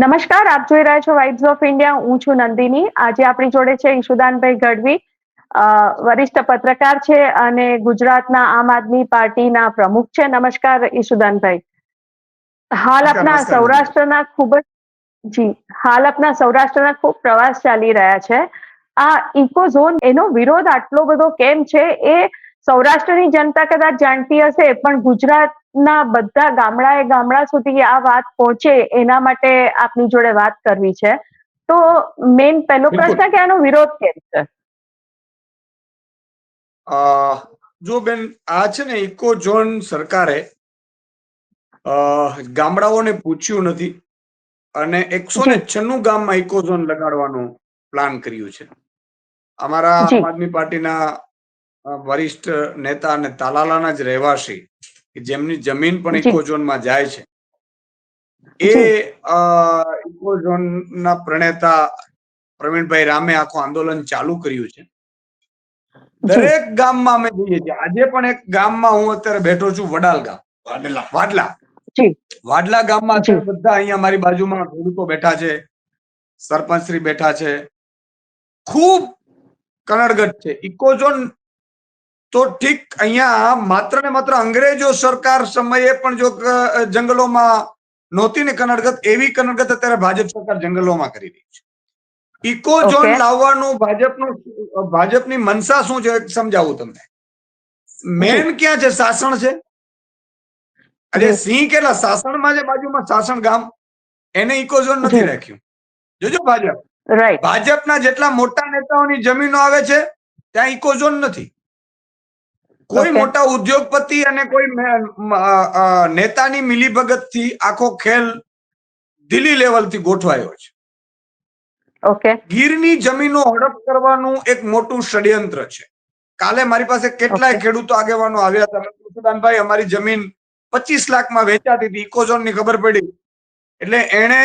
નમસ્કાર આપ જોઈ રહ્યા છો વાઇબ્સ ઓફ ઇન્ડિયા હું છું નંદિની. આજે આપણી જોડે છે ઈશુદાનભાઈ ગઢવી અ, વરિષ્ઠ પત્રકાર છે અને ગુજરાતના આમ આદમી પાર્ટીના પ્રમુખ છે. નમસ્કાર ઈશુદાનભાઈ. હાલ આપના સૌરાષ્ટ્રના ખૂબ જ જી હાલ આપના સૌરાષ્ટ્રના ખૂબ પ્રવાસ ચાલી રહ્યા છે. આ ઇકો ઝોન એનો વિરોધ આટલો બધો કેમ છે એ સૌરાષ્ટ્રની જનતા કદાચ જાણતી હશે પણ ગુજરાતના બધા ગામડાએ ગામડા સુધી આ વાત પહોંચે એના માટે આપની જોડે વાત કરવી છે. તો મેઇન પહેલો. પ્રશ્ન કે આનો વિરોધ કેમ છે? જો બેન આ છે ને ઇકો ઝોન સરકારે અ, ગામડાઓને પૂછ્યું નથી અને એકસો ને છન્નું ગામમાં ઇકો ઝોન લગાડવાનું પ્લાન કર્યું છે. અમારા આમ આદમી પાર્ટીના વરિષ્ઠ નેતા અને તાલાલાના જ રહેવાસી કે જેમની જમીન પણ ઇકોઝોનમાં જાય છે. એ જી. અ, ઇકો ઝોનના પ્રણેતા પ્રવીણભાઈ રામે આખું આંદોલન ચાલુ કર્યું છે. દરેક ગામમાં અમે જઈએ છીએ. આજે પણ એક ગામમાં હું અત્યારે બેઠો છું વડાલ ગામ. વાડલા. વાડલા. વાડલા ગામમાં. બધા અહીંયા મારી બાજુમાં ખેડૂતો બેઠા છે સરપંચશ્રી બેઠા છે. ખૂબ કનડગત છે. ઇકોઝોન તો ઠીક અહીંયા માત્ર ને માત્ર અંગ્રેજો સરકાર સમયે પણ જો જંગલોમાં નહોતી ને કનડગત એવી કનડગત અત્યારે ભાજપ સરકાર જંગલોમાં કરી રહી છે. ઇકો ઝોન લાવવાનું ભાજપનું ભાજપની મનસા શું છે સમજાવું તમને. મેન ક્યાં છે સાસણ છે? અરે સિંહ કેટલા સાસણમાં જે બાજુમાં સાસણ ગામ? એને ઇકો ઝોન નથી રાખ્યું. જોજો ભાજપ. ભાજપના જેટલા મોટા નેતાઓની જમીનો આવે છે ત્યાં ઇકો ઝોન નથી. કોઈ મોટા ઉદ્યોગપતિ અને કોઈ નેતાની મિલીભગત મિલીભગતથી આખો ખેલ દિલ્હી લેવલથી ગોઠવાયો છે. ઓકે ગીરની જમીનો હડપ કરવાનું એક મોટું ષડયંત્ર છે. કાલે મારી પાસે કેટલાય ખેડૂતો આગેવાનો આવ્યા હતા. મેં અમારી જમીન પચીસ લાખમાં વેચાતી હતી. ઇકોઝોનની ખબર પડી. એટલે એણે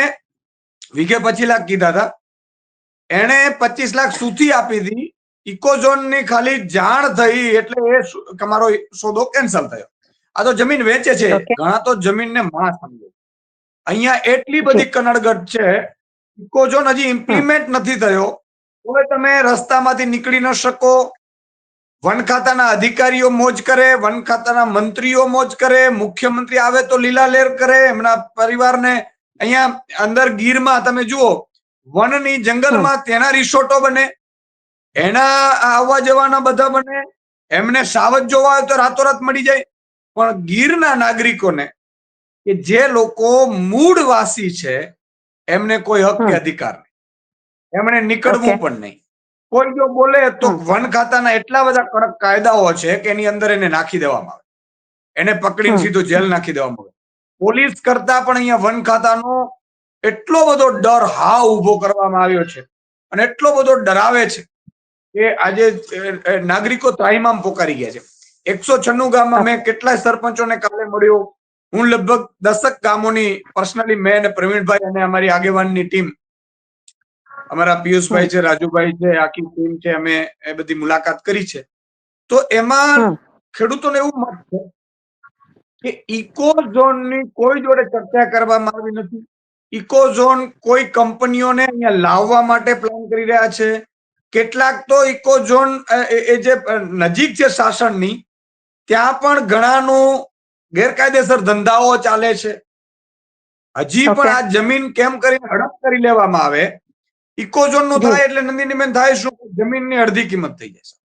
વીઘે પચીસ લાખ કીધા હતા. એણે પચીસ લાખ સુધી આપી હતી. ઇકોઝોનની ખાલી જાણ થઈ એટલે એ તમારો સોદો કેન્સલ થયો. આ તો જમીન વેચે છે. ઘણા તો જમીનને માં સમજે. અહીંયા એટલી બધી કનડગટ છે ઇકોઝોન હજી ઇમ્પ્લિમેન્ટ નથી થયો. હવે તમે રસ્તામાંથી નીકળી ન શકો. વન ખાતાના અધિકારીઓ મોજ કરે વન ખાતાના મંત્રીઓ મોજ કરે મુખ્યમંત્રી આવે તો લીલા લેર કરે એમના પરિવારને અહીંયા અંદર ગીરમાં તમે જુઓ વનની જંગલમાં તેના રિસોર્ટો બને. એના આવવા જવાના બધા બને એમને સાવજ જોવા હોય તો રાતોરાત મળી જાય. પણ ગીરના નાગરિકોને કે જે લોકો મૂળ વાસી છે એમને કોઈ હક કે અધિકાર નહીં. એમણે નીકળવું પણ નહીં. કોઈ જો બોલે તો વન ખાતાના એટલા બધા કડક કાયદાઓ છે કે એની અંદર એને નાખી દેવામાં આવે. એને પકડીને સીધો જેલ નાખી દેવામાં આવે. પોલીસ કરતા પણ અહીંયા વન ખાતાનો એટલો બધો ડર હાવ ઊભો કરવામાં આવ્યો છે અને એટલો બધો ડરાવે છે કે આજે નાગરિકો ત્રાહિમામ પોકારી ગયા છે. એકસો છન્નું ગામમાં મેં કેટલાય સરપંચોને કાલે મળ્યો. હું લગભગ દસક ગામોની પર્સનલી મેં અને પ્રવીણભાઈ અને અમારી આગેવાનની ટીમ અમારા પિયુષભાઈ છે રાજુભાઈ છે આખી ટીમ છે અમે એ બધી મુલાકાત કરી છે. તો એમાં ખેડૂતોને એવું મત છે કે ઇકો ઝોનની કોઈ જોડે ચર્ચા કરવામાં આવી નથી. ઇકો ઝોન કોઈ કંપનીઓને અહીંયા લાવવા માટે પ્લાન કરી રહ્યા છે. કેટલાક તો ઇકો ઝોન એ જે નજીક છે શાસનની ત્યાં પણ ઘણાનું ગેરકાયદેસર ધંધાઓ ચાલે છે. હજી પણ આ જમીન કેમ કરીને હડપ કરી લેવામાં આવે? ઇકોઝોનનું થાય એટલે નંદીનીબેન થાય શું? જમીનની અડધી કિંમત થઈ જશે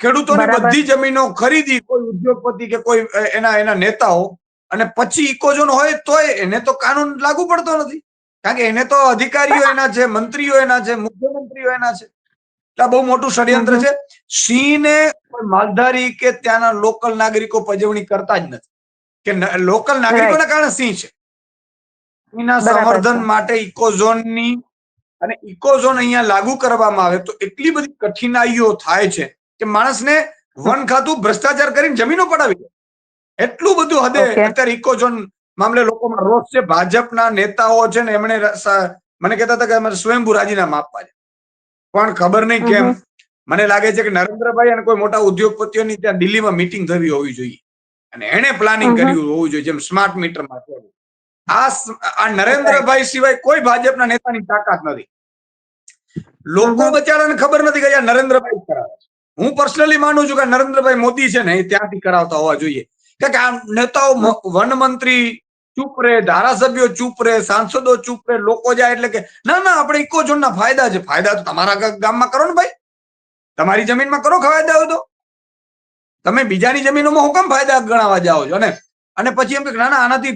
ખેડૂતોની બધી જમીનો ખરીદી કોઈ ઉદ્યોગપતિ કે કોઈ એના એના નેતાઓ અને પછી ઇકોઝોન હોય તોય એને તો કાનૂન લાગુ પડતો નથી. કારણ કે એને તો અધિકારીઓ એના છે મંત્રીઓ એના છે મુખ્યમંત્રીઓ એના છે. આ બહુ મોટું ષડયંત્ર. છે. સિંહને કોઈ માલધારી કે ત્યાંના લોકલ નાગરિકો પજવણી કરતા જ નથી. કે લોકલ નાગરિકોના કારણે સિંહ છે? સિંહના સંવર્ધન માટે ઇકોઝોનની અને ઇકોઝોન અહીંયા લાગુ કરવામાં આવે તો એટલી બધી કઠિનાઈઓ થાય છે કે માણસને વન ખાતું ભ્રષ્ટાચાર કરીને જમીનો પડાવી દે. એટલું બધું હદે અત્યારે ઇકોઝોન મામલે લોકોમાં રોષ છે. ભાજપના નેતાઓ છે ને એમણે મને કહેતા હતા કે અમારે સ્વયંભૂ રાજીનામા આપવા છે. પણ ખબર નહીં કેમ? મને લાગે છે કે નરેન્દ્રભાઈ અને કોઈ મોટા ઉદ્યોગપતિઓની ત્યાં દિલ્હીમાં મીટિંગ થવી હોવી જોઈએ. અને એને પ્લાનિંગ કર્યું હોવું જોઈએ જેમ સ્માર્ટ મીટરમાં આ આ નરેન્દ્રભાઈ સિવાય કોઈ ભાજપના નેતાની તાકાત નથી. લોકો. બચારાને ખબર નથી કે આ નરેન્દ્રભાઈ કરાવે છે. હું પર્સનલી માનું છું કે નરેન્દ્રભાઈ મોદી છે ને એ ત્યાંથી કરાવતા હોવા જોઈએ. કે આ નેતાઓ વન મંત્રી ચૂપ રહે, ધારાસભ્યો ચૂપ રહે, સાંસદો ચૂપ રહે, લોકો જાય એટલે કે, ના ના, આપણે ઇકો ઝોનના ફાયદા છે. ફાયદા તો તમારા ગામમાં કરો ને ભાઈ. તમારી જમીનમાં કરો ફાયદા હોય તો. તમે બીજાની જમીનોમાં હું કેમ ફાયદા ગણાવવા જાઓ છો? અને અને પછી એમ કે, ના ના, આનાથી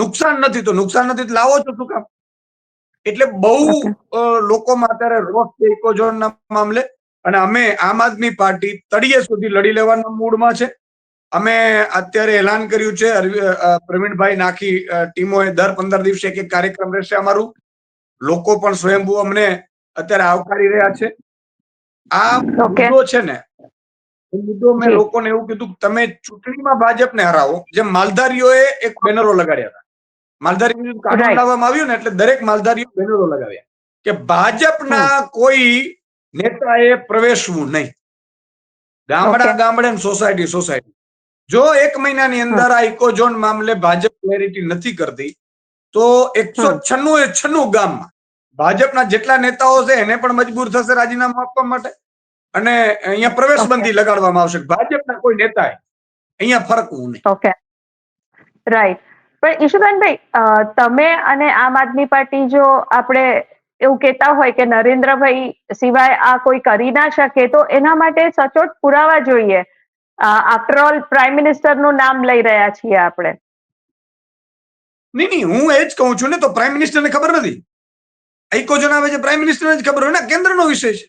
નુકસાન નથી તો નુકસાન નથી લાવો છો શું કામ? એટલે બહુ લોકોમાં અત્યારે રોષ છે ઇકોઝોનના મામલે. અને અમે આમ આદમી પાર્ટી તળિયે સુધી લડી લેવાના મૂડમાં છે. અમે અત્યારે એલાન કર્યું છે પ્રવીણભાઈ નાખી ટીમોએ દર પંદર દિવસે એક એક કાર્યક્રમ રહેશે અમારું. લોકો પણ સ્વયંભૂ અમને અત્યારે આવકારી રહ્યા છે. આ. મુદ્દો છે ને મુદ્દો મેં લોકોને એવું કીધું કે તમે ચૂંટણીમાં ભાજપને હરાવો. જેમ માલધારીઓએ એક બેનરો લગાડ્યા હતા. માલધારી કાનૂન લાવવામાં આવ્યું ને એટલે દરેક માલધારીઓ બેનરો લગાવ્યા. કે ભાજપના કોઈ નેતાએ પ્રવેશવું નહીં. ગામડા. ગામડે સોસાયટી સોસાયટી જો એક મહિનાની અંદર આ ઇકોઝોન મામલે ભાજપ ક્લેરિટી નથી કરતી તો એકસો છન્નું એ છન્નું ગામમાં ભાજપના જેટલા નેતાઓ છે એને પણ મજબૂર થશે રાજીનામું આપવા માટે? અને અહીંયા પ્રવેશ બંધી લગાડવામાં આવશે. ભાજપના કોઈ નેતાએ અહીંયા ફરકવું નહીં. ઓકે રાઈટ પણ ઈશુદાનભાઈ ભાઈ તમે અને આમ આદમી પાર્ટી જો આપણે એવું કહેતા હોય કે નરેન્દ્રભાઈ સિવાય આ કોઈ કરી ના શકે તો એના માટે સચોટ પુરાવા જોઈએ. આફ્ટર ઓલ પ્રાઇમ મિનિસ્ટરનું નામ લઈ રહ્યા છીએ આપણે. નહીં નહીં હું એ જ કહું છું ને તો પ્રાઇમ મિનિસ્ટરને ખબર નથી. ઇકોઝોન આવે છે પ્રાઇમ મિનિસ્ટરને જ ખબર હોય ને કેન્દ્રનો વિષય છે.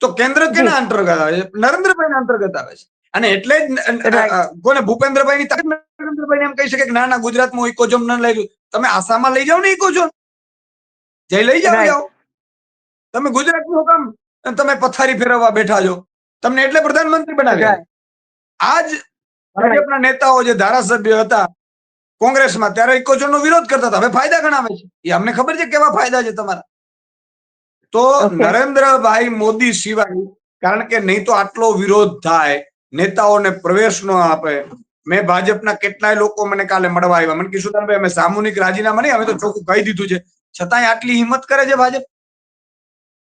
તો કેન્દ્ર કેના અંતર્ગત આવે છે? નરેન્દ્રભાઈના અંતર્ગત આવે છે. અને એટલે જ કોને ભૂપેન્દ્રભાઈ ની નરેન્દ્રભાઈ એમ કહી શકે કે ના ના ગુજરાતમાં ઇકોઝોન ન લઈ તમે આસામમાં લઈ જાઓ ને ઇકોઝોન જઈ લઈ જાઓ જાઓ. તમે ગુજરાતનું કામ તમે પથારી ફેરવવા બેઠા છો. તમને એટલે પ્રધાનમંત્રી બનાવ્યા. આજ ભાજપના નેતાઓ જે ધારાસભ્ય હતા કોંગ્રેસમાં ત્યારે ઇકોઝોનનો વિરોધ કરતા હતા. હવે ફાયદા ગણાવે છે. એ અમને ખબર છે કેવા ફાયદા છે તમારા? તો નરેન્દ્રભાઈ મોદી સિવાય કારણ કે નહીં તો આટલો વિરોધ થાય નેતાઓને પ્રવેશ ન આપે. મેં ભાજપના કેટલાય લોકો મને કાલે મળવા આવ્યા. મને કિશોરભાઈ અમે સામૂહિક રાજીનામા નહીં અમે તો ચોખ્ખું કહી દીધું છે. છતાંય આટલી હિંમત કરે છે ભાજપ?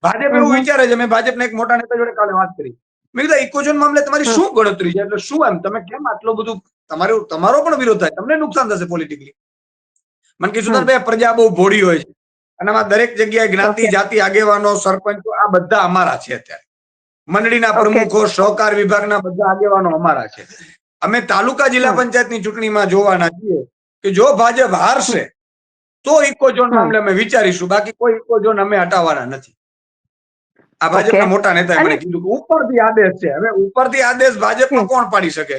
ભાજપ એવું વિચારે છે. મેં ભાજપના એક મોટા નેતા જોડે કાલે વાત કરી. મેં કીધું ઇકોઝોન મામલે તમારી શું ગણતરી છે? એટલે શું એમ તમે કેમ આટલું બધું તમારો તમારો પણ વિરોધ થાય તમને નુકસાન થશે પોલિટિકલી મને કીધું સુધારભાઈ પ્રજા બહુ ભોળી હોય છે. અને આમાં દરેક જગ્યાએ જ્ઞાતિ. જાતિ આગેવાનો સરપંચો આ બધા અમારા છે અત્યારે. મંડળીના પ્રમુખો સહકાર વિભાગના બધા આગેવાનો અમારા છે. અમે તાલુકા જિલ્લા. પંચાયતની ચૂંટણીમાં જોવાના છીએ કે જો ભાજપ હારશે તો ઇકોઝોન. મામલે અમે વિચારીશું. બાકી કોઈ ઇકોઝોન અમે હટાવવાના નથી. આ ભાજપના મોટા નેતા મને કીધું કે ઉપરથી આદેશ છે. હવે ઉપરથી આદેશ ભાજપનો કોણ પાડી શકે?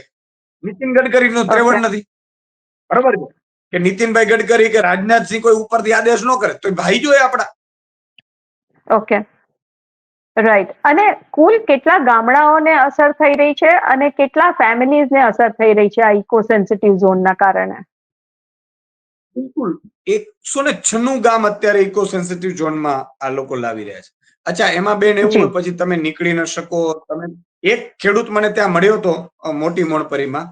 નીતિન ગડકરી નું. ત્રેવડ નથી. બરાબર છે? કે નીતિનભાઈ ગડકરી કે રાજનાથસિંહ કોઈ ઉપરથી આદેશ ન કરે તો ભાઈ જોઈએ આપણા. ઓકે રાઈટ અને કુલ કેટલા ગામડાઓને અસર થઈ રહી છે અને કેટલા ફેમિલીઝને અસર થઈ રહી છે આ ઇકો સેન્સિટિવ ઝોનના કારણે? બિલકુલ. એકસો ને છન્નું ગામ અત્યારે ઇકો સેન્સિટિવ ઝોનમાં આ લોકો લાવી રહ્યા છે. અચ્છા એમાં બેન એવું હોય પછી તમે નીકળી ન શકો. તમે એક ખેડૂત મને ત્યાં મળ્યો હતો મોટી મોણપરીમાં.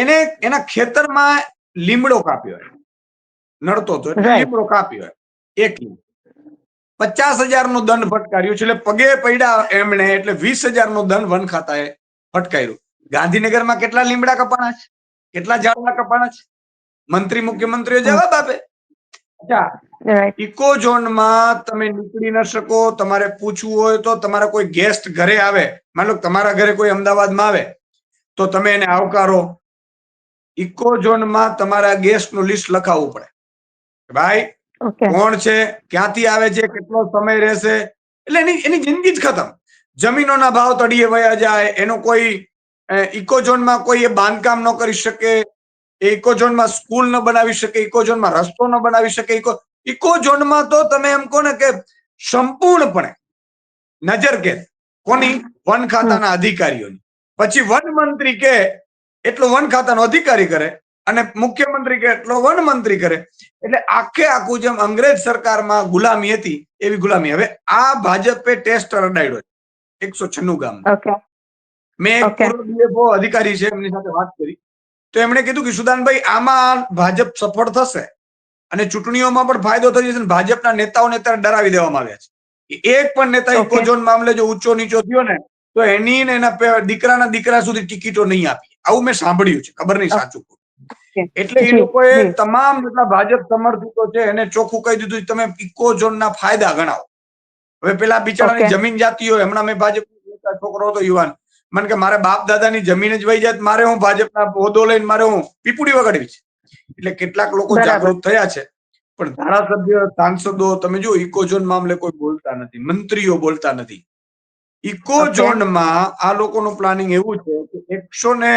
એને એના ખેતરમાં લીમડો કાપ્યો હોય. નડતો હતો લીમડો કાપ્યો હોય. એક પચાસ હજાર નો દંડ ફટકાર્યું છે એટલે પગે પડ્યા એમણે એટલે વીસ હજાર નો દંડ વન ખાતાએ ફટકાર્યું ગાંધીનગરમાં કેટલા લીમડા કપાણા છે? કેટલા ઝાડવા કપાણા છે? મંત્રી મુખ્યમંત્રીઓ જવાબ આપે. ઇકો ઝોનમાં તમે નીકળી ન શકો તમારે પૂછવું હોય તો તમારા કોઈ ગેસ્ટ ઘરે આવે. માનલો તમારા ઘરે કોઈ અમદાવાદમાં આવે તો તમે એને આવકારો. ઇકો ઝોનમાં તમારા ગેસ્ટનું લિસ્ટ લખાવવું પડે. ભાઈ કોણ છે ક્યાંથી આવે છે કેટલો સમય રહેશે? એટલે એની એની જિંદગી જ ખતમ. જમીનોના ભાવ તળિયે વયા જાય એનો કોઈ ઇકોઝોનમાં કોઈ એ બાંધકામ ન કરી શકે. એ ઇકોઝોનમાં સ્કૂલ ન બનાવી શકે ઇકોઝોનમાં રસ્તો ન બનાવી શકે ઇકો ઇકોઝોનમાં તો તમે એમ કહો ને કે સંપૂર્ણપણે નજરકેદ કોની? વન ખાતાના અધિકારીઓની. પછી વન મંત્રી કે એટલો વન ખાતાનો અધિકારી કરે અને મુખ્યમંત્રી કે એટલો વન મંત્રી કરે. એટલે આખે આખું જેમ અંગ્રેજ સરકારમાં ગુલામી હતી એવી ગુલામી. હવે આ ભાજપે ટેસ્ટ રડાડ્યો છે. એકસો છન્નું ગામ મેં એક પૂર્વ DFO અધિકારી છે એમની સાથે વાત કરી. તો એમણે કીધું કે સુદાનભાઈ આમાં ભાજપ સફળ થશે અને ચૂંટણીઓમાં પણ ફાયદો થઈ જશે ભાજપના નેતાઓને અત્યારે ડરાવી દેવામાં આવ્યા છે. એક પણ નેતા ઇકો ઇકોઝોન મામલે જો ઊંચો નીચો થયો ને તો એની ને એના દીકરાના દીકરા સુધી ટિકિટો નહીં આપી. આવું મેં સાંભળ્યું છે. ખબર નહીં સાચું એટલે એ લોકોએ તમામ જેટલા ભાજપ સમર્થિતો છે એને ચોખ્ખું કહી દીધું કે તમે ઇકોઝોનના ફાયદા ગણાવો. હવે પેલા બિચારાની. જમીન જાતી હોય હમણાં મેં ભાજપ છોકરો હતો યુવાન મને કે મારે બાપ દાદાની જમીન જ વહી જાય મારે હું ભાજપના હોદ્દો લઈને મારે હું પીપુડી વગાડવી છે. એટલે કેટલાક લોકો જાગૃત થયા છે. પણ ધારાસભ્ય સાંસદો તમે જો ઇકોઝોન મામલે કોઈ બોલતા નથી મંત્રીઓ બોલતા નથી. ઇકોઝોનમાં આ લોકોનું પ્લાનિંગ એવું છે કે એકસો ને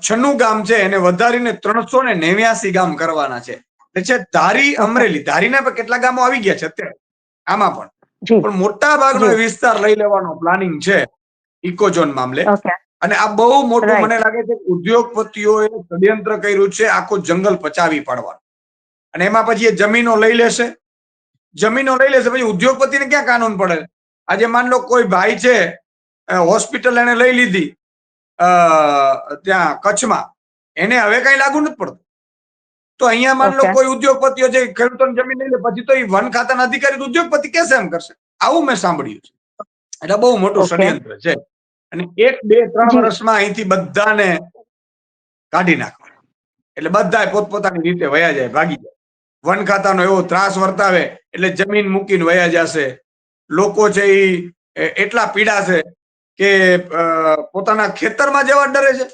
છન્નું ગામ છે એને વધારીને ત્રણસો ને નેવ્યાસી ગામ કરવાના છે. એટલે છે ધારી અમરેલી. ધારીના પણ કેટલા ગામો આવી ગયા છે અત્યારે? આમાં પણ. પણ મોટા ભાગનો વિસ્તાર લઈ લેવાનો પ્લાનિંગ છે. ઇકોઝોન મામલે. અને આ બહુ મોટું મને લાગે છે ઉદ્યોગપતિઓએ ષડયંત્ર કર્યું છે આખું જંગલ પચાવી પાડવાનું. અને એમાં પછી એ જમીનો લઈ લેશે. જમીનો લઈ લેશે પછી ઉદ્યોગપતિને ક્યાં કાનૂન પડે? આજે માન લો કોઈ ભાઈ છે હોસ્પિટલ એને લઈ લીધી અ, ત્યાં કચ્છમાં. એને હવે કઈ લાગુ નથી પડતું. તો અહીંયા માન લો કોઈ ઉદ્યોગપતિઓ છે ખેડૂતોની જમીન લઈ લે પછી તો એ વન ખાતાના અધિકારી ઉદ્યોગપતિ કેસે એમ કરશે? આવું મેં સાંભળ્યું છે. એટલે બહુ મોટું ષડયંત્ર છે. અને એક બે ત્રણ. વર્ષમાં અહીંથી બધાને કાઢી નાખવા એટલે બધા પોતપોતાની રીતે વયા જાય ભાગી જાય. વન ખાતાનો એવો ત્રાસ વર્તાવે એટલે જમીન મૂકીને વયા જશે. લોકો છે એ એટલા પીડાશે કે પોતાના ખેતરમાં જવા ડરે છે.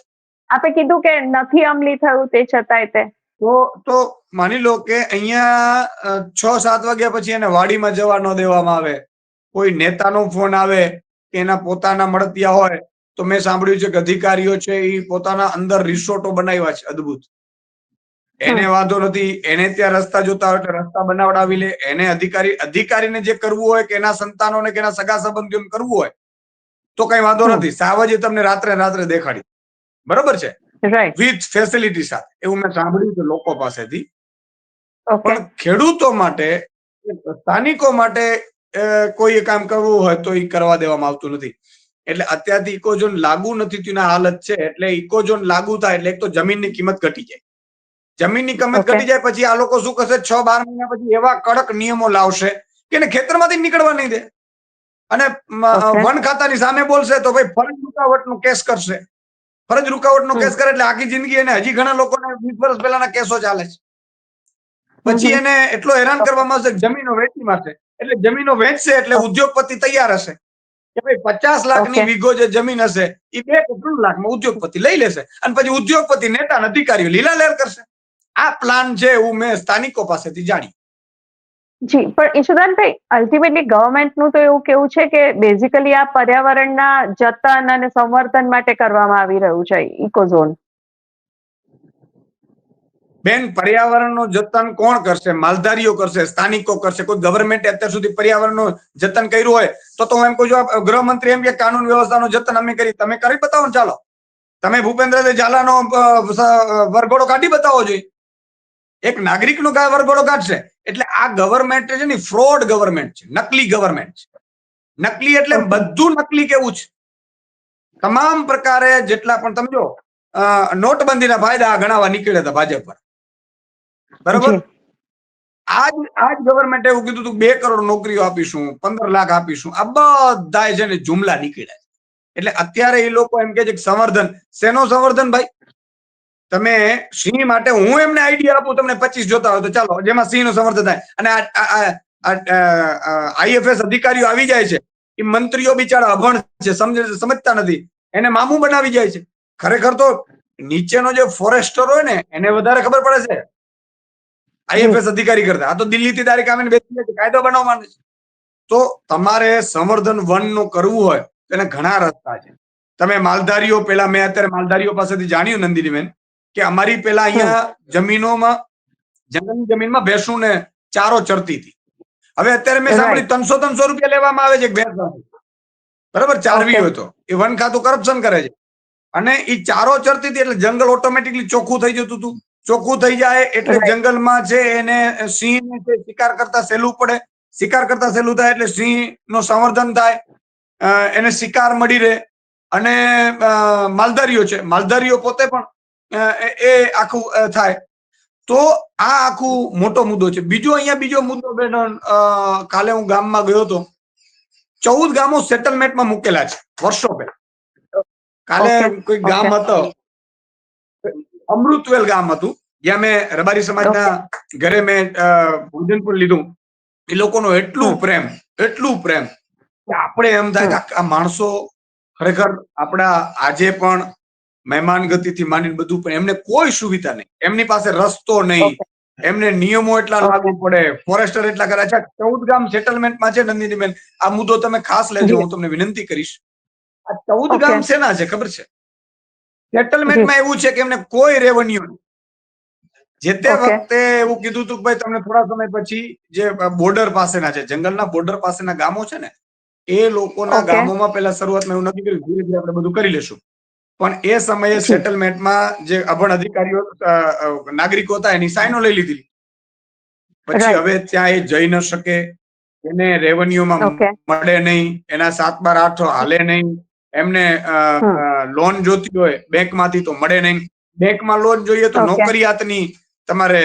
આપે કીધું કે નથી અમલી થયું તે છતાંય તે. તો તો માની લો કે અહીંયા છ સાત વાગ્યા પછી એને વાડીમાં જવા ન દેવામાં આવે. કોઈ નેતાનો ફોન આવે કે એના પોતાના મળતિયા હોય તો મેં સાંભળ્યું છે કે અધિકારીઓ છે એ પોતાના અંદર રિસોર્ટો બનાવ્યા છે અદભુત. એને વાંધો નથી એને ત્યાં રસ્તા જોતા હોય એટલે રસ્તા બનાવડાવી લે એને અધિકારી અધિકારીને જે કરવું હોય કે એના સંતાનોને કે એના સગા સંબંધીઓને કરવું હોય તો કઈ વાંધો નથી. સાવજે તમને રાત્રે રાત્રે દેખાડી. બરોબર છે? વિથ ફેસિલિટી સાથે. એવું મેં સાંભળ્યું છે લોકો પાસેથી. પણ ખેડૂતો માટે સ્થાનિકો માટે કોઈ કામ કરવું હોય તો એ કરવા દેવામાં આવતું નથી. એટલે અત્યારથી ઇકોઝોન લાગુ નથી તેના હાલત છે એટલે ઇકોઝોન લાગુ થાય એટલે એક તો જમીનની કિંમત ઘટી જાય. જમીનની કિંમત. ઘટી જાય પછી આ લોકો શું કરશે? છ બાર મહિના પછી એવા કડક નિયમો લાવશે કે એને ખેતરમાંથી નીકળવા નહીં દે. અને વન ખાતાની સામે બોલશે તો ભાઈ ફરજ રૂકાવટનો કેસ કરશે. ફરજ રૂકાવટનો હમ. કેસ કરે એટલે આખી જિંદગી એને હજી ઘણા લોકોને વીસ વર્ષ પહેલાના કેસો ચાલે છે. પછી એને એટલો હેરાન કરવામાં આવશે જમીનો વેચી મારશે. એટલે જમીનો વેચશે એટલે ઉદ્યોગપતિ તૈયાર હશે. કે ભાઈ પચાસ લાખની. વીઘો જે જમીન હશે એ બે ત્રણ લાખમાં ઉદ્યોગપતિ લઈ લેશે. અને પછી ઉદ્યોગપતિ નેતા અને અધિકારીઓ લીલા લહેર કરશે. આ પ્લાન છે એવું મેં સ્થાનિકો પાસેથી જાણ્યું જી પણ ઈશુદાનભાઈ અલ્ટિમેટલી ગવર્મેન્ટનું તો એવું કેવું છે કે બેઝિકલી આ પર્યાવરણના જતન અને સંવર્ધન માટે કરવામાં આવી રહ્યું છે ઇકોઝોન બેન પર્યાવરણનું જતન કોણ કરશે? માલધારીઓ કરશે સ્થાનિકો કરશે. કોઈ ગવર્મેન્ટે અત્યાર સુધી પર્યાવરણનું જતન કર્યું હોય તો તો હું એમ કહું છું ગૃહમંત્રી એમ કે કાનૂન વ્યવસ્થાનું જતન અમે કરી. તમે કરી બતાવો ને ચાલો. તમે ભૂપેન્દ્ર ઝાલાનો વરઘોડો કાઢી બતાવો જોઈએ એક નાગરિકનો કા વરઘોડો કાઢશે. એટલે આ ગવર્મેન્ટ છે ને ફ્રોડ ગવર્મેન્ટ છે નકલી ગવર્મેન્ટ છે. નકલી એટલે બધું નકલી કેવું છે? તમામ પ્રકારે જેટલા પણ તમે જો અ, નોટબંધીના ફાયદા ગણાવવા નીકળ્યા હતા ભાજપ પર. બરોબર? આજ આજ ગવર્મેન્ટે એવું કીધું હતું બે કરોડ નોકરીઓ આપીશું પંદર લાખ આપીશું. આ બધા છે ને જુમલા નીકળ્યા એટલે અત્યારે એ લોકો એમ કે છે સંવર્ધન શેનો સંવર્ધન ભાઈ? તમે સિંહ માટે હું એમને આઈડિયા આપું તમને પચીસ જોતા હોય તો ચાલો જેમાં સિંહનું સંવર્ધન થાય. અને આઈએફએસ અધિકારીઓ આવી જાય છે. એ મંત્રીઓ બિચારા અભણ છે સમજે સમજતા નથી. એને મામું બનાવી જાય છે. ખરેખર તો નીચેનો જે ફોરેસ્ટર હોય ને એને વધારે ખબર પડે છે. આઈએફએસ અધિકારી કરતા. આ તો દિલ્હીથી ડાયરેક્ટ આવીને બેસી જાય છે. કાયદો બનાવવા માંડે છે. તો તમારે સંવર્ધન વનનું કરવું હોય તો એને ઘણા રસ્તા છે. તમે માલધારીઓ પેલા મેં અત્યારે માલધારીઓ પાસેથી જાણ્યું નંદિનીબેન કે અમારી પેલા અહીંયા જમીનોમાં જંગલની જમીનમાં ભેંસું ને ચારો ચરતી હતી. હવે અત્યારે મેં સાંભળ્યું ત્રણસો ત્રણસો રૂપિયા લેવામાં આવે છે ભેંસ બરાબર? ચારવી હોય તો. એ વન ખાતું કરપ્શન કરે છે. અને એ ચારો ચરતી હતી એટલે જંગલ ઓટોમેટિકલી ચોખ્ખું થઈ જતું હતું. ચોખ્ખું થઈ જાય એટલે જંગલમાં છે એને સિંહ શિકાર કરતા સહેલું પડે શિકાર કરતા સહેલું થાય એટલે સિંહનું સંવર્ધન થાય એને શિકાર મળી રહે. અને માલધારીઓ છે માલધારીઓ પોતે પણ એ આખું થાય. તો આ આખું મોટો મુદ્દો છે. બીજો અહીંયા બીજો મુદ્દો બેન કાલે હું ગામમાં ગયો હતો. ચૌદ ગામો સેટલમેન્ટમાં મૂકેલા છે વર્ષો પહેલા. કાલે કોઈ ગામ હતો અમૃતવેલ ગામ હતું. જ્યાં મેં રબારી સમાજના ઘરે મેં ભોજન પણ લીધું. એ લોકોનો એટલું પ્રેમ એટલું પ્રેમ કે આપણે એમ થાય કે આ માણસો ખરેખર આપણા આજે પણ મહેમાન ગતિથી માંડીને બધું પણ એમને કોઈ સુવિધા નહીં. એમની પાસે રસ્તો નહીં. એમને નિયમો એટલા. લાગુ પડે. ફોરેસ્ટર એટલા કરે છે. ચૌદ ગામ સેટલમેન્ટમાં છે નંદિનીબેન. આ મુદ્દો તમે ખાસ લેજો. હું તમને વિનંતી કરીશ. આ ચૌદ. ગામ શેના છે? ખબર છે? સેટલમેન્ટમાં એવું છે કે એમને કોઈ રેવન્યુ નહીં. જે તે વખતે એવું કીધું હતું કે ભાઈ તમને થોડા સમય પછી જે બોર્ડર પાસેના છે જંગલના બોર્ડર પાસેના ગામો છે ને એ લોકોના ગામોમાં પહેલા શરૂઆતમાં એવું નથી કર્યું ધીરે ધીરે આપણે બધું કરી લેશું. પણ એ સમયે સેટલમેન્ટમાં જે અભણ અધિકારીઓ નાગરિકો હતા એની સાઈનો લઈ લીધી. પછી હવે ત્યાં એ જઈ ન શકે એને રેવન્યુમાં મળે નહીં એના સાત બાર આઠ હાલે નહીં. એમને લોન જોતી હોય બેંકમાંથી તો મળે નહીં. બેંકમાં લોન જોઈએ તો. નોકરિયાતની તમારે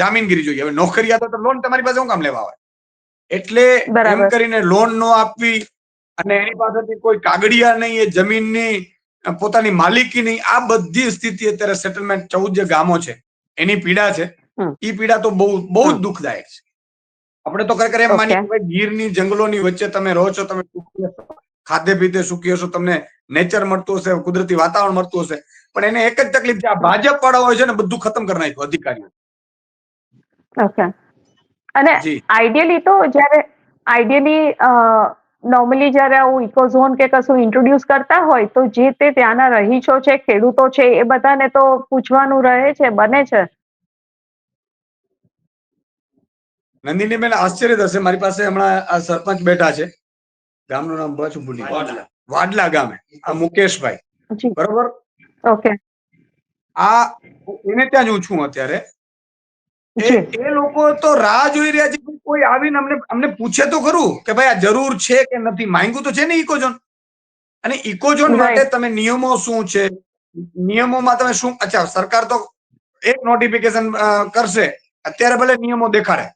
જામીનગીરી જોઈએ. હવે નોકરિયાત તો લોન તમારી પાસે શું કામ લેવા આવે? એટલે એમ કરીને લોન નો આપવી અને એની પાસેથી કોઈ કાગડિયા નહીં એ જમીનની પોતાની માલિકી નહીં આ બધી સ્થિતિ અત્યારે સેટલમેન્ટ ચૌદ જે ગામો છે એની પીડા છે. એ ઈ પીડા તો બહુ બહુ જ દુઃખદાયક છે. આપણે તો ખરેખર એમ માની કે ગીરની જંગલોની વચ્ચે તમે રહો છો તમે ખાધે પીતે સુખી હશો તમને નેચર મળતું હશે કુદરતી વાતાવરણ મળતું હશે. પણ એને એક જ તકલીફ છે આ ભાજપ વાળા હોય છે ને બધું ખતમ કરી નાખ્યું અધિકારીઓ. ઓકે. અને. આઈડિયલી તો જ્યારે આઈડિયલી નોર્મલી જ્યારે આવું ઇકોઝોન કે કશું ઇન્ટ્રોડ્યુસ કરતા હોય તો જે તે ત્યાંના રહીશો છે ખેડૂતો છે એ બધાને તો પૂછવાનું રહે છે બને છે. નંદિની બેન આશ્ચર્ય થશે મારી પાસે હમણાં સરપંચ બેઠા છે. ગામનું નામ પાછું ભૂલી વાડલા. વાડલા ગામે. આ મુકેશભાઈ. બરોબર? ઓકે. આ એને ત્યાં જ હું છું અત્યારે. એ લોકો તો રાહ જોઈ રહ્યા છે કોઈ આવીને અમને અમને પૂછે તો ખરું કે ભાઈ આ જરૂર છે કે નથી? માંગ્યું તો છે ને ઇકોઝોન. અને ઇકોઝોન માટે તમે નિયમો શું છે? નિયમોમાં તમે શું અચ્છા સરકાર તો એક નોટિફિકેશન કરશે. અત્યારે ભલે નિયમો દેખાડે.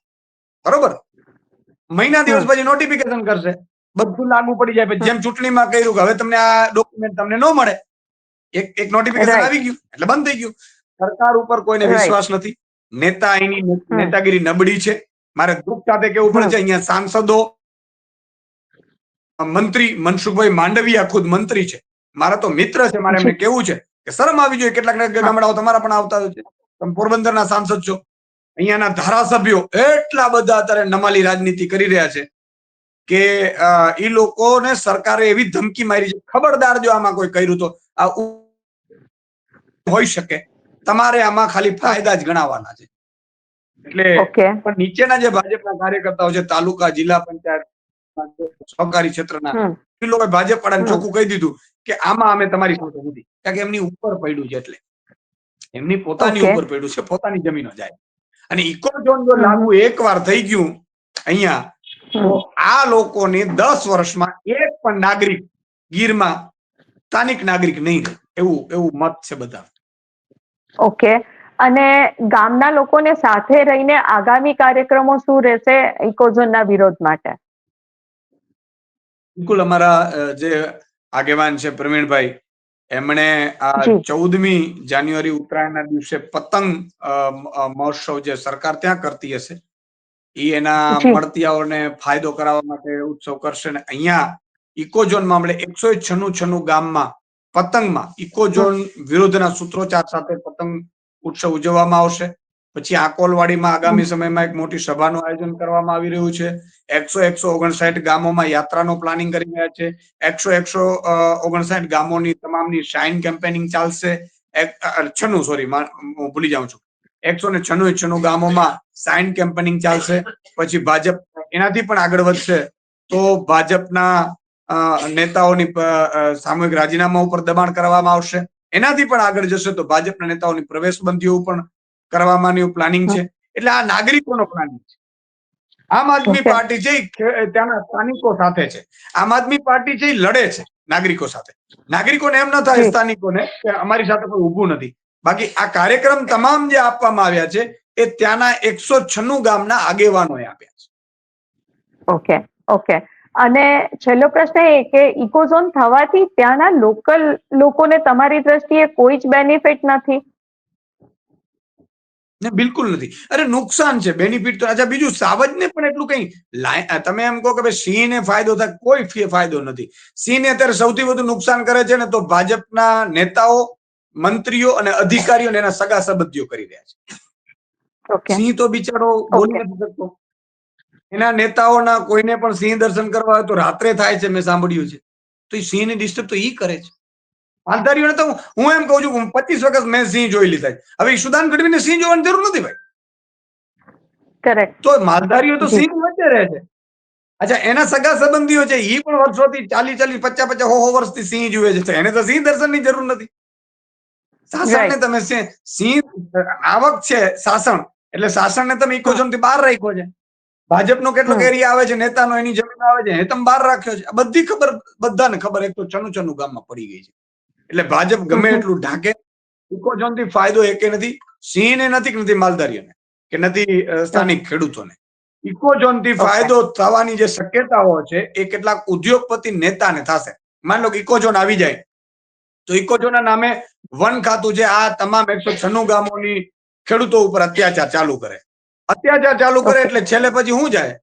બરોબર? મહિના દિવસ પછી નોટિફિકેશન કરશે. બધું લાગુ પડી જાય. જેમ ચૂંટણીમાં કર્યું કે હવે તમને આ ડોક્યુમેન્ટ તમને ન મળે એક એક નોટિફિકેશન આવી ગયું એટલે બંધ થઈ ગયું. સરકાર ઉપર કોઈને વિશ્વાસ નથી. નેતા એની નેતાગીરી નબળી છે. મારે દુઃખ સાથે કેવું પડે છે અહીંયા સાંસદો મંત્રી મનસુખભાઈ માંડવિયા ખુદ મંત્રી છે. મારા તો મિત્ર છે મારે એમને કેવું છે કે શરમ આવી જોઈએ કેટલાક ગામડાઓ તમારા પણ આવતા હોય છે. તમે પોરબંદરના સાંસદ છો. અહીંયાના ધારાસભ્યો એટલા બધા અત્યારે નમાલી રાજનીતિ કરી રહ્યા છે. કે એ લોકોને સરકારે એવી ધમકી મારી છે. ખબરદાર જો આમાં કોઈ કર્યું તો આ હોઈ શકે. તમારે આમાં ખાલી ફાયદા જ ગણાવવાના છે. એટલે પણ નીચેના જે ભાજપના કાર્યકર્તાઓ છે તાલુકા જિલ્લા પંચાયત સહકારી ક્ષેત્રના એ લોકોએ ભાજપ વાળાને ચોખ્ખું કહી દીધું કે આમાં અમે તમારી સાથે નથી. કારણ કે એમની ઉપર પડ્યું છે એટલે. એમની પોતાની ઉપર પડ્યું છે પોતાની જમીનો જાય. અને ઇકોઝોન જો હમ. લાગુ એકવાર થઈ ગયું અહીંયા તો આ લોકોને દસ વર્ષમાં એક પણ નાગરિક ગીરમાં સ્થાનિક નાગરિક નહીં એવું એવું મત છે બધા. ઓકે. અને ગામના લોકોને સાથે રહીને આગામી કાર્યક્રમો શું રહેશે ઇકોઝોનના વિરોધ માટે? બિલકુલ અમારા જે આગેવાન છે પ્રવીણભાઈ એમણે આ ચૌદમી જાન્યુઆરી ઉત્તરાયણના દિવસે પતંગ મહોત્સવ જે સરકાર ત્યાં કરતી હશે ઈ એના. મળતિયાઓને ફાયદો કરાવવા માટે ઉત્સવ કરશે ને અહીંયા ઇકોઝોન મામલે એકસો છન્નું છન્નું ગામમાં પતંગમાં ઇકોઝોન વિરોધના સૂત્રોચ્ચાર સાથે પતંગ ઉત્સવ ઉજવવામાં આવશે. પછી આકોલવાડીમાં આગામી સમયમાં એક મોટી સભાનું આયોજન કરવામાં આવી રહ્યું છે. એકસો એકસો ઓગણસાઠ ગામોમાં યાત્રાનું પ્લાનિંગ કરી રહ્યા છે. એકસો એકસો ઓગણસાઠ ગામોની તમામની શાઇન કેમ્પેનિંગ ચાલશે. છન્નું સોરી હું ભૂલી જાઉં છું. એકસો ને છન્નું છન્નું ગામોમાં સાઇન કેમ્પેનિંગ ચાલશે પછી ભાજપ એનાથી પણ આગળ વધશે. તો ભાજપના નેતાઓની સામૂહિક રાજીનામા ઉપર દબાણ કરવામાં આવશે. એનાથી પણ આગળ જશે તો ભાજપના નેતાઓની પ્રવેશ બંધીઓ પણ કરવામાં પ્લાનિંગ છે. એટલે આ નાગરિકોનો પ્લાનિંગ છે. આમ આદમી પાર્ટી છે ત્યાંના સ્થાનિકો સાથે છે. આમ આદમી પાર્ટી છે લડે છે નાગરિકો સાથે. નાગરિકોને એમ ન થાય સ્થાનિકોને કે અમારી સાથે કોઈ ઊભું નથી. બાકી આ કાર્યક્રમ તમામ જે આપવામાં આવ્યા છે એ ત્યાંના એકસો છન્નું ગામના આગેવાનોએ આપ્યા છે. Okay okay. અને છેલ્લો પ્રશ્ન એ કે ઇકોઝોન થવાથી ત્યાંના લોકલ લોકોને તમારી દ્રષ્ટિએ કોઈ જ બેનિફિટ નથી? ને બિલકુલ નથી. અરે નુકસાન છે બેનિફિટ તો અચ્છા બીજું સાવજને પણ એટલું કઈ તમે એમ કહો કે ભાઈ સિંહને ફાયદો થાય કોઈ ફાયદો નથી. સિંહને અત્યારે સૌથી વધુ નુકસાન કરે છે ને તો ભાજપના નેતાઓ મંત્રીઓ અને અધિકારીઓ એના સગા સંબંધીઓ કરી રહ્યા છે. સિંહ તો બિચારો બોલી નથી શકતો એના નેતાઓના કોઈને પણ સિંહ દર્શન કરવા હોય તો રાત્રે થાય છે મેં સાંભળ્યું છે. તો એ સિંહને ડિસ્ટર્બ તો એ કરે છે. માલધારીઓને તો હું એમ કહું છું પચીસ વખત મેં સિંહ જોઈ લીધા હવે ઈશુદાન ગઢવીને સિંહ જોવાની જરૂર નથી ભાઈ. કરેક્ટ તો માલધારીઓ તો સિંહ વચ્ચે રહે છે. અચ્છા એના સગા સંબંધીઓ છે એ પણ વર્ષોથી ચાલી ચાલી પચાસ પચાસ હો હો વર્ષથી સિંહ જુએ છે. એને તો સિંહ દર્શનની જરૂર નથી. સાસણને ને તમે સિંહ સિંહ આવક છે સાસણ. એટલે સાસણને તમે ઇકોઝોનથી બહાર રાખ્યો છે. ભાજપનો કેટલોક હમ. એરિયા આવે છે નેતાનો એની જમીન આવે છે એ તમે બહાર રાખ્યો છે. બધી ખબર બધાને ખબર એક તો ચનું ચનું ગામમાં પડી ગઈ છે. એટલે ભાજપ ગમે. એટલું ઢાકે ઇકોઝોનથી ફાયદો એકે નથી. સિંહને નથી કે નથી માલધારીઓને કે નથી સ્થાનિક ખેડૂતોને. ઇકોઝોનથી ફાયદો થવાની જે શક્યતાઓ છે એ કેટલાક ઉદ્યોગપતિ નેતાને થશે. માન લો કે ઇકોઝોન આવી જાય. તો ઇકોઝોનના નામે વન ખાતું છે આ તમામ એકસો છન્નું ગામોની ખેડૂતો ઉપર અત્યાચાર ચાલુ કરે. અત્યાચાર ચાલુ કરે એટલે છેલ્લે પછી શું જાય?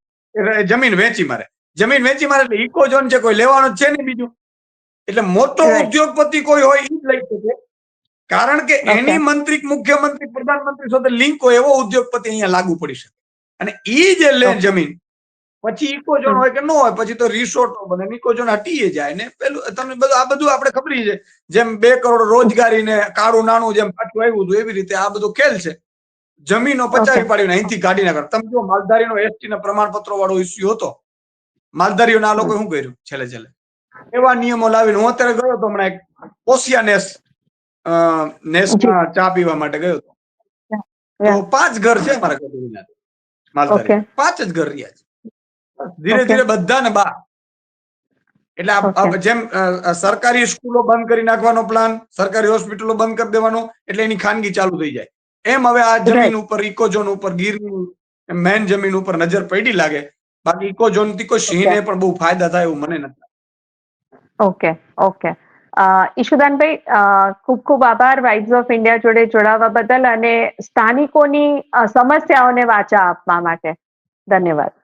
જમીન વેચી મારે. જમીન વેચી મારે એટલે ઇકોઝોન છે કોઈ લેવાનું છે નહીં બીજું. એટલે મોટો ઉદ્યોગપતિ કોઈ હોય એ જ લઈ શકે. કારણ કે એની મંત્રી મુખ્યમંત્રી પ્રધાનમંત્રી સાથે લિંક હોય એવો ઉદ્યોગપતિ અહીંયા લાગુ પડી શકે. અને એ જે લે જમીન. પછી ઇકોઝોન હોય કે ન હોય પછી તો રિસોર્ટો બને. ઇકોઝોન હટીએ જાય ને. પેલું તમને બધું આ બધું આપણે ખબર છે. જેમ બે કરોડ રોજગારી ને કાળું નાણું જેમ પાછું આવ્યું હતું એવી રીતે આ બધું ખેલ છે. જમીનો પચાવી પાડીને અહીંથી કાઢી નાખે. તમે જો માલધારીનો એસટી ના પ્રમાણપત્રો વાળો ઇસ્યુ હતો માલધારીઓના આ લોકો શું કર્યું? છેલ્લે છેલ્લે. એવા નિયમો લાવીને હું અત્યારે ગયો હતો હમણાં એક ઓસિયા નેસ અ, ચા પીવા માટે ગયો હતો. તો પાંચ ઘર છે મારા માલધારી પાંચ જ ઘર રહ્યા છે. ધીરે ધીરે બધાને બા. એટલે. જેમ સરકારી સ્કૂલો બંધ કરી નાખવાનો પ્લાન સરકારી હોસ્પિટલો બંધ કરી દેવાનો એટલે એની ખાનગી ચાલુ થઈ જાય. એમ હવે આ જમીન ઉપર ઇકોઝોન ઉપર ગીરની મેન જમીન ઉપર નજર પડી લાગે. બાકી ઇકોઝોનથી કોઈ સિંહને પણ બહુ ફાયદા થાય એવું મને નથી. ઓકે ઓકે ઈશુદાનભાઈ ખૂબ ખૂબ આભાર વાઇબ્સ ઓફ ઇન્ડિયા જોડે જોડાવા બદલ અને સ્થાનિકોની સમસ્યાઓને વાચા આપવા માટે. ધન્યવાદ.